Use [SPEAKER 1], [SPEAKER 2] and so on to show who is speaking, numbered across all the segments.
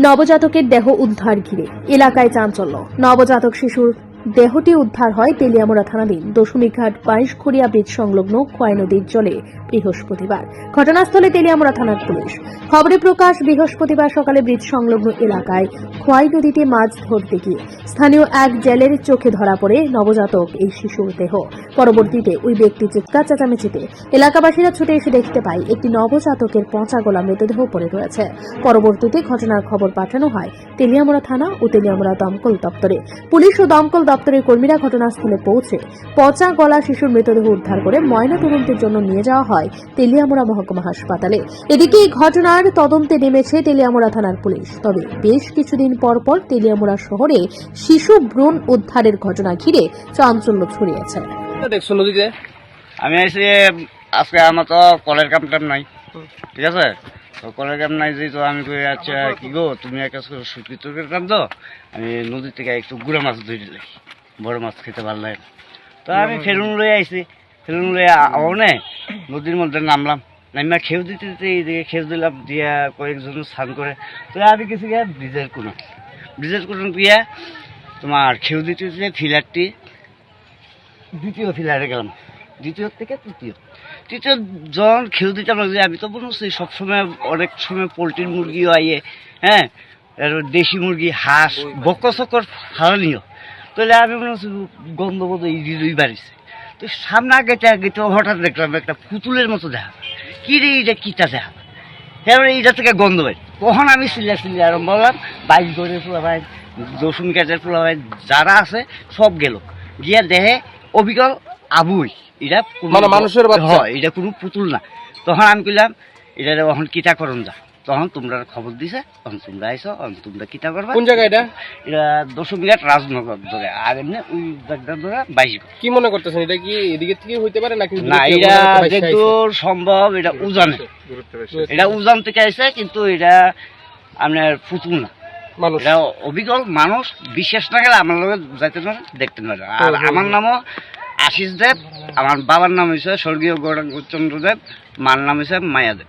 [SPEAKER 1] নবজাতকের দেহ উদ্ধার ঘিরে এলাকায় চাঞ্চল্য। নবজাতক শিশুর দেহটি উদ্ধার হয় তেলিয়ামুড়া থানাধীন দশমিক ঘাট বাইশখড়িয়া ব্রিজ সংলগ্ন খোয়াই নদীর জলে বৃহস্পতিবার। ঘটনাস্থলে তেলিয়ামুড়া থানার পুলিশ। খবরে প্রকাশ, বৃহস্পতিবার সকালে ব্রিজ সংলগ্ন এলাকায় খোয়াই নদীতে মাছ ধরতে গিয়ে স্থানীয় এক জেলের চোখে ধরা পড়ে নবজাতক এই শিশুর দেহ। পরবর্তীতে ওই ব্যক্তি চিৎকার চেঁচামেচিতে এলাকাবাসীরা ছুটে এসে দেখতে পায়, একটি নবজাতকের পচা গোলা মৃতদেহ পড়ে রয়েছে। পরবর্তীতে ঘটনার খবর পাঠানো হয় তেলিয়ামুড়া থানা ও তেলিয়ামুড়া দমকল দপ্তরে। পুলিশ ও দমকল দপ্তরের কর্মীরা ঘটনাস্থলে পৌঁছে পচা গলা শিশুর মৃতদেহ উদ্ধার করে ময়না তদন্তের জন্য নিয়ে যাওয়া হয় তেলিয়ামুড়া মহকুমা হাসপাতালে। এদিকে এই ঘটনার তদন্তে নেমেছে তেলিয়ামুড়া থানার পুলিশ। তবে বেশ কিছুদিন পর পর তেলিয়ামুড়া শহরে শিশু ভ্রূণ উদ্ধারের ঘটনা ঘিরে চাঞ্চল্য ছড়িয়েছে।
[SPEAKER 2] দেখছ নদীতে?
[SPEAKER 3] আমি আজকে আমার তো কলের কাম টাম নাই। ঠিক আছে? তো কলের কাম নাই যেহেতু আমি কই আচ্ছা কি গো তুমি এক কাজ করো তরকারি কাম তো আমি নদী থেকে একটু গুড়া মাছ ধরে দিলাই বড় মাছ খেতে ভালো লাগে তো আমি ফেলুন লই আইছি। ফেলুন লই আওনে নদীর মধ্যে নামলাম। নামিয়া খেউ দিতে দিতে এইদিকে খেউ দিলাম দিয়া কয়েকজন স্নান করে। তো আমি গেছি গিয়া ব্রিজের কোনো ব্রিজের কোনো গিয়া তোমার খেউ দিতে দিতে ফিলারটি দ্বিতীয় ফিলারে গেলাম। দ্বিতীয় থেকে তৃতীয়। তৃতীয় যখন খেউ দিতে যে আমি তো বলছি সবসময় অনেক সময় পোলট্রির মুরগিও আইয়ে হ্যাঁ দেশি মুরগি হাঁস বক্কর চক্কর হারানিও তাহলে আমি মনে হচ্ছে গন্ধ বোধ এই দুই বাড়িছে। তো সামনে আগে আগে হঠাৎ দেখলাম একটা পুতুলের মতো দেখা কী রে এইটা কীটা দেখা এবারে এইটা থেকে গন্ধ পাই তখন আমি সিলিয়া সিলিয়া আরম্ভ করলাম বাইক ধরে ফুলা ভাই রসুন কাজের ফুলা ভাই যারা আছে সব গেল। গিয়া দেহে অবিকল আবুই। এটা
[SPEAKER 2] মানে মানুষের বাচ্চা?
[SPEAKER 3] হয় এটা কোনো পুতুল না। তখন আমি কইলাম এটা এখন কিতা যা। তখন তোমরা খবর দিছে তখন তোমরা আইসো তখন তোমরা কিতা করবা?
[SPEAKER 2] কোন জায়গা এটা?
[SPEAKER 3] এটা দশমিঘাট রাজনগর ধরে আর এমনি ওই জায়গা ধরে বাইশ
[SPEAKER 2] কি মনে করতেছেন এটা কি এদিকে থেকে হইতে পারে নাকি
[SPEAKER 3] না এটা যেহেতু সম্ভব এটা উজানে। এটা উজান থেকে আসে কিন্তু এটা আপনার পুতুল না।
[SPEAKER 2] মানুষ।
[SPEAKER 3] এটা অবিকল মানুষ বিশ্বাস না গেলে আমার লগে যাইতে পারে দেখতে পারে। আর
[SPEAKER 2] হুম,
[SPEAKER 3] আমার নামও আশিস দেব আমার বাবার নাম হয়েছে স্বর্গীয় গৌরাঙ্গচন্দ্র দেব মার নাম হয়েছে মায়াদেব।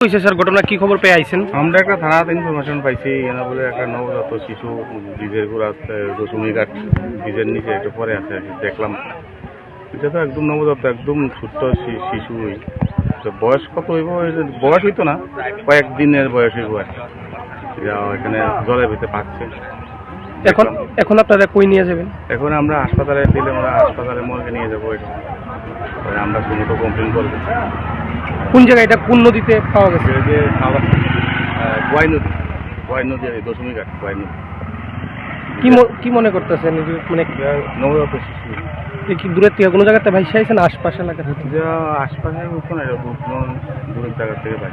[SPEAKER 2] হয়েছে স্যার ঘটনা কি খবর পেয়ে আইছেন?
[SPEAKER 4] আমরা একটা থানাতে ইনফরমেশন পাইছি এনা বলে একটা নবজাত শিশু ব্রিজের গোড়া দশমী ঘাট ব্রিজের নিচে একটু পরে আছে দেখলাম। এটা তো একদম নবজাত একদম ছোট্ট শি- শিশুই। তো বয়স কত হইব? বয়স হইতো না কয়েকদিনের বয়স হইব আর যা এখানে জলের ভিতরে পাচ্ছে।
[SPEAKER 2] এখন এখন আপনারা কই নিয়ে যাবেন?
[SPEAKER 4] এখন আমরা হাসপাতালে দিলে আমরা হাসপাতালে মর্গে নিয়ে যাব এটা আমরা সমস্ত কমপ্লেন করব।
[SPEAKER 2] কোন জায়গায়? এটা কোন নদীতে পাওয়া গেছে?
[SPEAKER 4] যে আবার গোয়াই নদী। গোয়াই নদী আর দশমী ঘাট গোয়াই নদী।
[SPEAKER 2] কি কি মনে করতেছেন? মানে কি দূরের থেকে কোনো জায়গাতে ভাইসে আইছেন আশপাশ এলাকা
[SPEAKER 4] আশপাশে উঠতো না কোনো দূরের জায়গা থেকে পাই